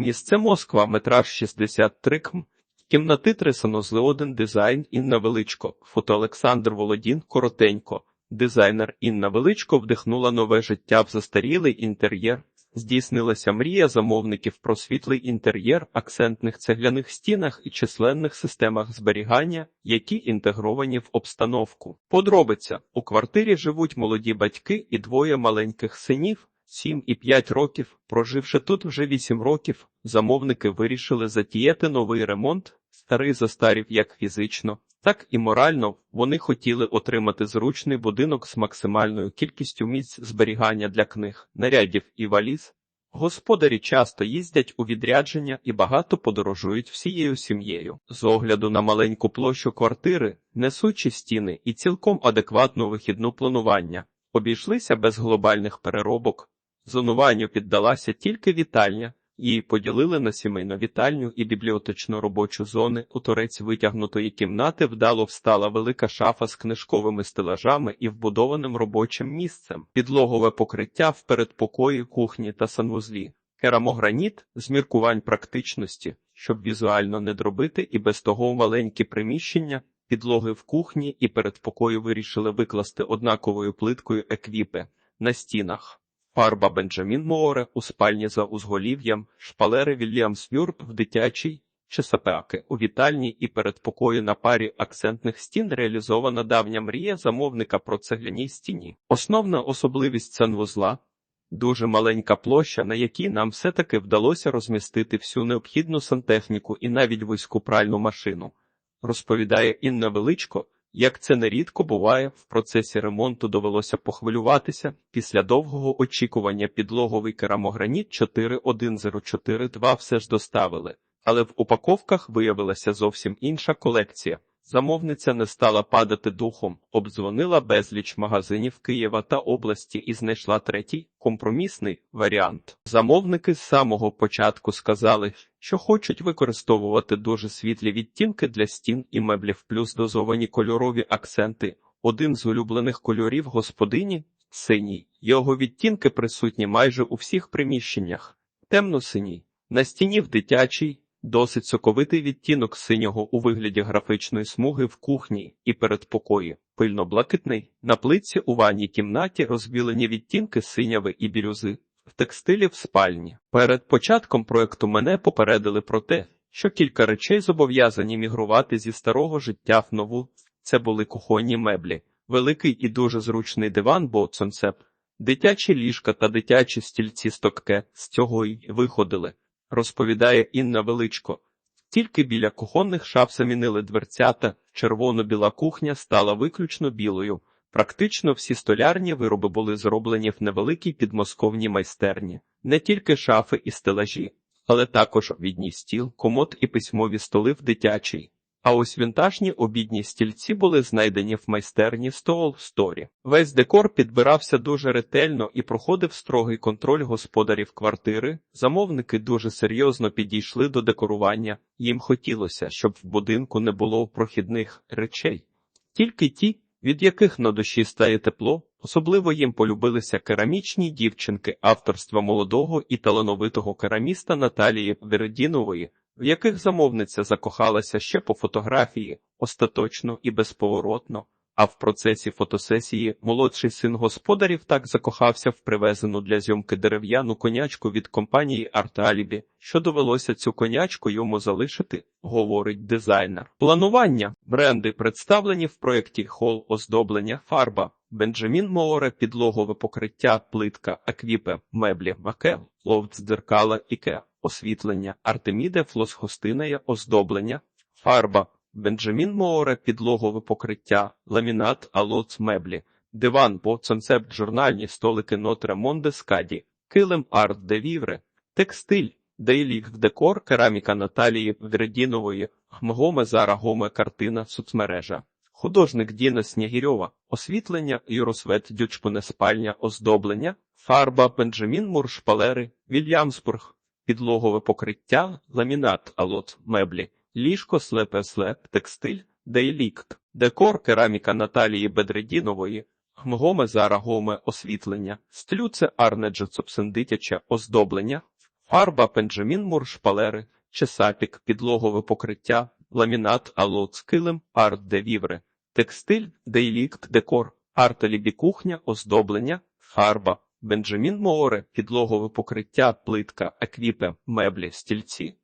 Місце Москва, метраж 63 км. Кімнати санузли один дизайн Інна Величко, фото Олександр Володін, коротенько. Дизайнер Інна Величко вдихнула нове життя в застарілий інтер'єр. Здійснилася мрія замовників про світлий інтер'єр, акцентних цегляних стінах і численних системах зберігання, які інтегровані в обстановку. Подробиця у квартирі живуть молоді батьки і двоє маленьких синів. Сім і п'ять років, проживши тут вже вісім років, замовники вирішили затіяти новий ремонт. Старий застарів як фізично, так і морально. Вони хотіли отримати зручний будинок з максимальною кількістю місць зберігання для книг, нарядів і валіз. Господарі часто їздять у відрядження і багато подорожують всією сім'єю. З огляду на маленьку площу квартири, несучі стіни і цілком адекватну вихідну планування, обійшлися без глобальних переробок. Зонуванню піддалася тільки вітальня, її поділили на сімейну вітальню і бібліотечну робочу зони. У торець витягнутої кімнати вдало встала велика шафа з книжковими стелажами і вбудованим робочим місцем, підлогове покриття в передпокої, кухні та санвузлі. Керамограніт з міркувань практичності, щоб візуально не дробити, і без того маленькі приміщення, підлоги в кухні і передпокою вирішили викласти однаковою плиткою еквіпи на стінах. Фарба Бенджамін Мооре у спальні за узголів'ям, шпалери Вільямс Вюрт в дитячій, чесапеаки у вітальні і передпокою на парі акцентних стін реалізована давня мрія замовника про цегляній стіні. Основна особливість санвузла – дуже маленька площа, на якій нам все-таки вдалося розмістити всю необхідну сантехніку і навіть вузьку пральну машину, розповідає Інна Величко. Як це нерідко буває, в процесі ремонту довелося похвилюватися. Після довгого очікування підлоговий керамограніт 41042 все ж доставили, але в упаковках виявилася зовсім інша колекція. Замовниця не стала падати духом, обдзвонила безліч магазинів Києва та області і знайшла третій компромісний варіант. Замовники з самого початку сказали, що хочуть використовувати дуже світлі відтінки для стін і меблів, плюс дозовані кольорові акценти. Один з улюблених кольорів господині синій. Його відтінки присутні майже у всіх приміщеннях. Темно-синій. На стіні в дитячій. Досить соковитий відтінок синього у вигляді графічної смуги в кухні і передпокої, пильно-блакитний, на плиці у ванній кімнаті розбілені відтінки синяви і бірюзи, в текстилі в спальні. Перед початком проекту мене попередили про те, що кілька речей зобов'язані мігрувати зі старого життя в нову. Це були кухонні меблі, великий і дуже зручний диван Боцонцеп, дитячі ліжка та дитячі стільці стокке з цього й виходили розповідає Інна Величко. Тільки біля кухонних шаф замінили дверцята, червоно-біла кухня стала виключно білою. Практично всі столярні вироби були зроблені в невеликій підмосковній майстерні, не тільки шафи і стелажі, але також обідній стіл, комод і письмові столи в дитячій. А ось вінтажні обідні стільці були знайдені в майстерні Стоол Сторі. Весь декор підбирався дуже ретельно і проходив строгий контроль господарів квартири. Замовники дуже серйозно підійшли до декорування. Їм хотілося, щоб в будинку не було прохідних речей. Тільки ті, від яких на душі стає тепло, особливо їм полюбилися керамічні дівчинки авторства молодого і талановитого кераміста Наталії Вередінової в яких замовниця закохалася ще по фотографії, остаточно і безповоротно, а в процесі фотосесії молодший син господарів так закохався в привезену для зйомки дерев'яну конячку від компанії Арталібі, що довелося цю конячку йому залишити, говорить дизайнер. Планування бренди представлені в проєкті хол оздоблення фарба. Бенджамін Море, підлогове покриття, плитка, аквіпе, меблі, ваке, ловт дзеркала, іке освітлення, Артеміде флосхостинеє оздоблення, фарба, Бенджамін Море, підлогове покриття, ламінат, алоц меблі, диван, по концепт журнальні столики Нотре Монде Скаді, килим арт де вівре, текстиль, дейлік декор, кераміка Наталії Вредінової, Гмгоме Зара Гоме картина, соцмережа. Художник Діна Снігірьова, освітлення, Юросвет Дючпоне спальня, оздоблення, фарба, Бенджамін Мур шпалери, Вільямсбург, підлогове покриття, ламінат, алот, меблі, ліжко, слепе слеп, текстиль, дейлікт, декор, кераміка Наталії Бедредінової, гмгоме зара гоме освітлення, стлюце арне дитяче оздоблення, Фарба Бенджамін Мур шпалери, чесапік, підлогове покриття, ламінат, алоц, килим, арт де вівре, текстиль, дейлікт, декор, артелібі кухня, оздоблення, фарба, Бенджамін Мооре, підлогове покриття, плитка, еквіпе, меблі, стільці,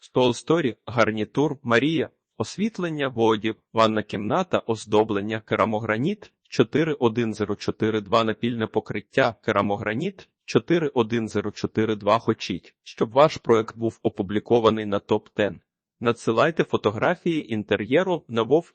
стол сторі, гарнітур, Марія, освітлення, водів, ванна кімната, оздоблення, керамограніт, 41042 напільне покриття, керамограніт, 41042 хочіть, щоб ваш проект був опублікований на топ 10 Надсилайте фотографії інтер'єру на Вов